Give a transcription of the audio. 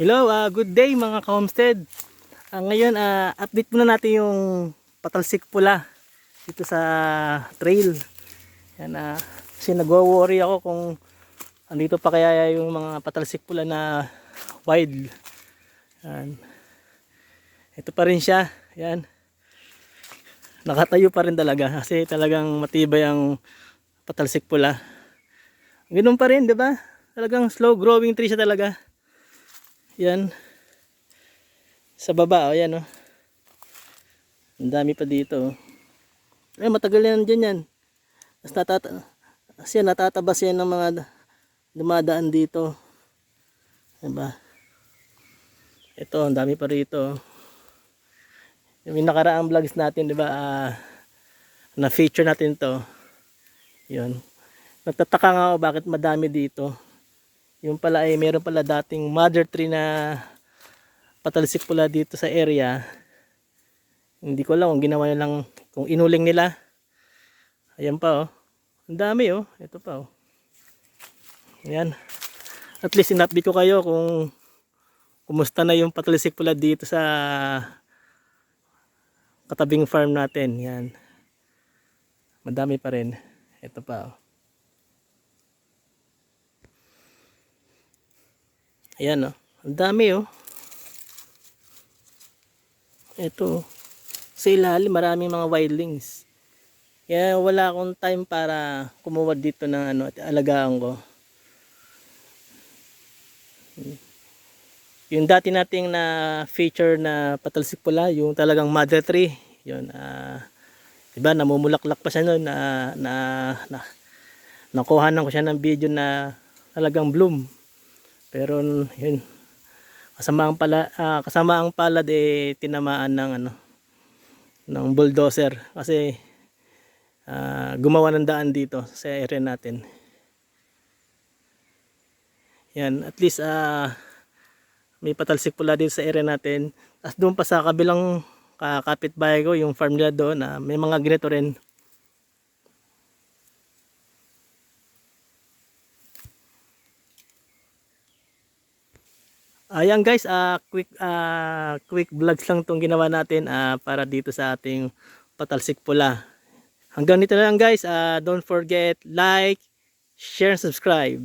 Hello, ah, good day mga ka-homestead. Ah, ngayon, ah, update muna natin yung patalsik pula dito sa trail. Yan, ah, kasi nagwo-worry ako kung andito pa kaya yung mga patalsik pula na wild. Yan. Ito pa rin siya. Yan. Nakatayo pa rin talaga kasi talagang matibay ang patalsik pula. Ganun pa rin, di ba? Talagang slow growing tree siya talaga. Yan. Sa baba, oh, yan, oh. Ang dami pa dito, oh. Eh, matagal yan dyan yan. Tapos natata natatabas yan ng mga dumadaan dito. Diba? Ito, ang dami pa rito. Yung nakaraang vlogs natin, di ba, ah, na-feature natin to. Yun. Nagtataka nga ako bakit madami dito. Yung pala ay meron pala dating mother tree na patalsik pula dito sa area. Hindi ko alam kung ginawa nila lang, kung inuling nila. Ayan pa oh. Ang dami oh. Ito pa oh. Ayan. At least in-update ko kayo kung kumusta na yung patalsik pula dito sa katabing farm natin. Yan. Madami pa rin. Ito pa oh. Ayan oh. Ang dami oh. Ito. oh. Sa ilalim maraming mga wildlings. Kaya wala akong time para kumuha dito ng ano at alagaan ko. Yung dati nating na feature na patalsik pula, yung talagang mother tree, yun ah 'di ba namumulaklak pa siya noon na na, na nakuhanan ko siya ng video na talagang bloom. Pero yun kasama ang pala ah, kasama ang palad eh tinamaan ng ano ng bulldozer kasi ah, gumawa ng daan dito sa area natin. Yan, at least ah may patalsik pula dito sa area natin. Tapos doon pa sa kabilang ka- kapitbahay ko, yung farm nila doon, na may mga ganito rin. Ayan guys, ah quick ah quick vlogs lang tong ginawa natin ah para dito sa ating patalsik pula. Hanggang dito na lang guys. ah don't forget like, share, and subscribe.